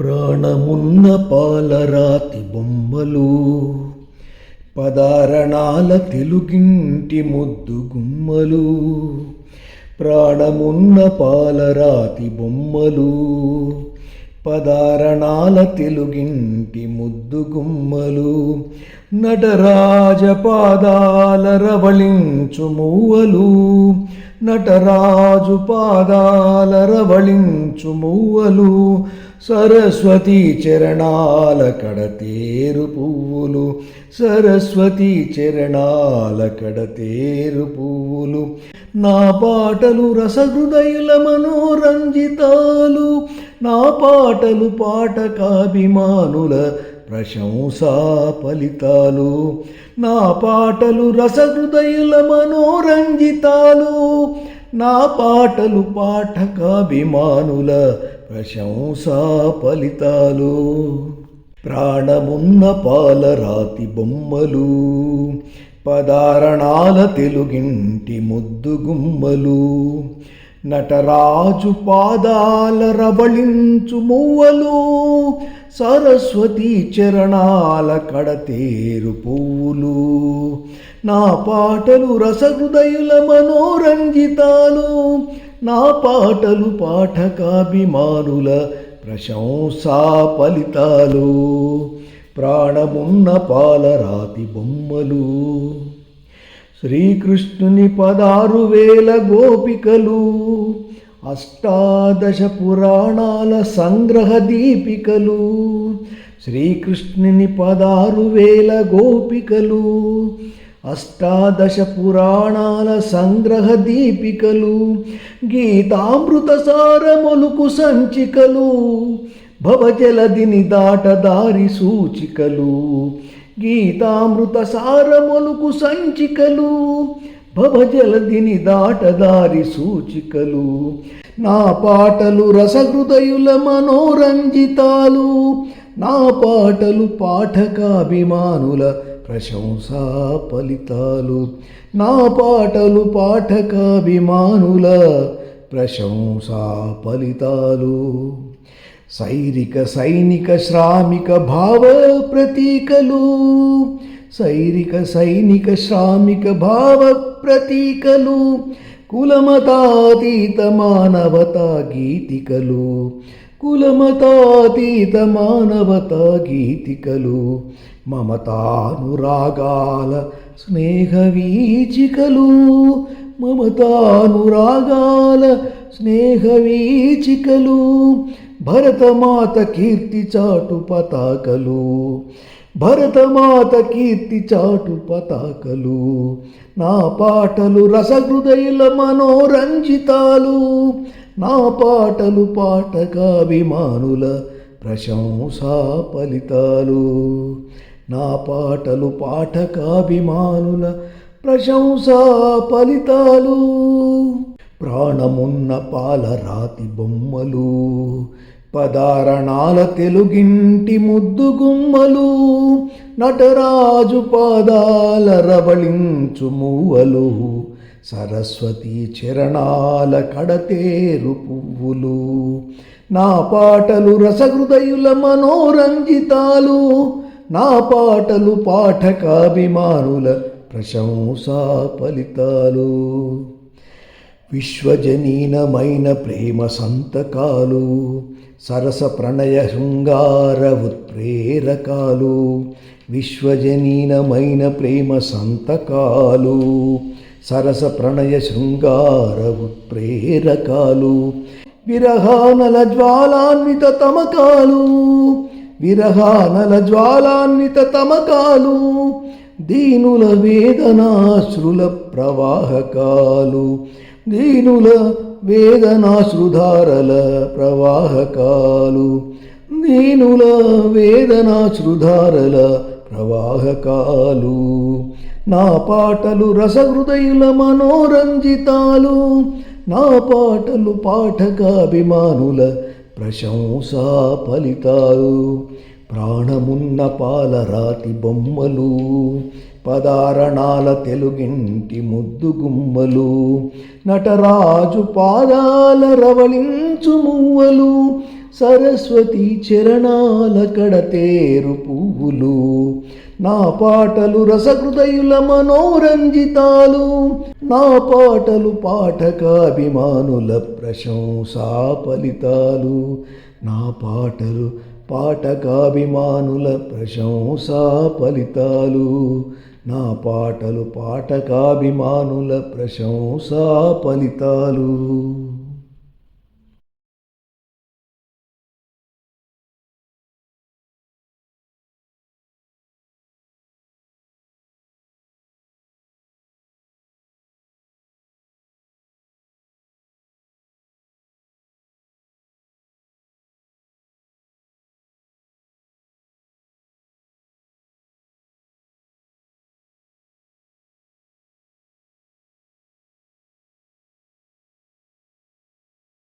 ప్రాణమున్న పాలరాతి బొమ్మలు పదారణాల తెలుగింటి ముద్దు గుమ్మలు ప్రాణమున్న పాలరాతి బొమ్మలు పదారణాల తెలుగింటి ముద్దు గుమ్మలు నటరాజ పాదాల రవళించు మూవలు నటరాజు పాదాల రవళించు మూవలు సరస్వతి చరణాల కడతేరు పువ్వులు. సరస్వతి చరణాల కడతేరు పువ్వులు. నా పాటలు రసహృదయుల మనోరంజితాలు. నా పాటలు పాటకాభిమానుల ప్రశంసా ఫలితాలు. నా పాటలు రసహృదయుల మనోరంజితాలు. నా పాటలు పాఠకాభిమానుల ప్రశంసా ఫలితాలు. ప్రాణమున్న పాలరాతి బొమ్మలు పదారణాల తెలుగింటి ముద్దు గుమ్మలు నటరాజు పాదాల రవళించు మువ్వలు సరస్వతి చరణాల కడతేరు పువ్వులు. నా పాటలు రసహృదయుల మనోరంజితాలు. నా పాటలు పాఠకాభిమానుల ప్రశంసా ఫలితాలు. ప్రాణమున్న పాలరాతి బొమ్మలు. శ్రీకృష్ణుని పదారు వేల గోపికలు అష్టాదశ పురాణాల సంగ్రహ దీపికలు శ్రీకృష్ణుని పదారు వేల గోపికలు అష్టాదశ పురాణాల సంగ్రహ దీపికలు గీతామృత సారములుకు సంచికలు భవజలదిని దాటదారి సూచికలు గీతామృత సారములుకు సంచికలు భవజలదిని దాటదారి సూచికలు. నా పాటలు రసహృదయుల మనోరంజితాలు నా పాటలు పాఠకాభిమానుల ప్రశంసా ఫలితాలు నా పాటలు పాఠకాభిమానుల ప్రశంసా ఫలితాలు సైరిక సైనిక శ్రామిక భావ ప్రతీకలు. సైరిక సైనిక శ్రామిక భావ ప్రతీకలు. కులమతాతీత మానవతా గీతికలు. కులమతాతీత మానవతా గీతికలు. మమతానురాగాల స్నేహవీచికలు మమతానురాగాల స్నేహవీచికలు భరతమాత కీర్తి చాటు పతాకలు. భరతమాత కీర్తి చాటు పతాకలు. నా పాటలు రసహృదయుల మనోరంజితాలు. నా పాటలు పాటకాభిమానుల ప్రశంసా ఫలితాలు. నా పాటలు పాఠకాభిమానుల ప్రశంసా ఫలితాలు. ప్రాణమున్న పాలరాతి బొమ్మలు పదారణాల తెలుగింటి ముద్దు గుమ్మలు నటరాజు పాదాల రవళించు మూవలు సరస్వతి చరణాల కడతేరు పువ్వులు నా పాటలు రసహృదయుల మనోరంజితాలు నా పాటలు పాఠకాభిమానుల ప్రశంసా ఫలితాలు విశ్వజనీనమైన ప్రేమ సంతకాలు సరస ప్రణయ శృంగార ఉత్ప్రేరకాలు విశ్వజనీనమైన ప్రేమ సంతకాలు సరస ప్రణయ శృంగార ఉత్ప్రేరకాలు విరహానల జ్వాలాన్విత తమకాలు విరహానల జ్వాలాన్విత తమకాలు దీనుల వేదనాశ్రుల ప్రవాహకాలు దీనుల వేదనాశ్రుధారల ప్రవాహకాలు. దీనుల వేదనాశ్రుధారల ప్రవాహకాలు. నా పాటలు రసహృదయుల మనోరంజితాలు. నా పాటలు పాఠకాభిమానుల ప్రశంసా ఫలితాలు. ప్రాణమున్న పాలరాతి బొమ్మలు. పదారణాల తెలుగింటి ముద్దు గుమ్మలు నటరాజు పాదాల రవళించు మువ్వలు సరస్వతి చరణాల కడతేరు పువ్వులు నా పాటలు రసహృదయుల మనోరంజితాలు నా పాటలు పాఠకాభిమానుల ప్రశంసా ఫలితాలు నా పాటలు పాఠకాభిమానుల ప్రశంసా ఫలితాలు. నా పాటలు పాటకాభిమానుల ప్రశంసా ఫలితాలు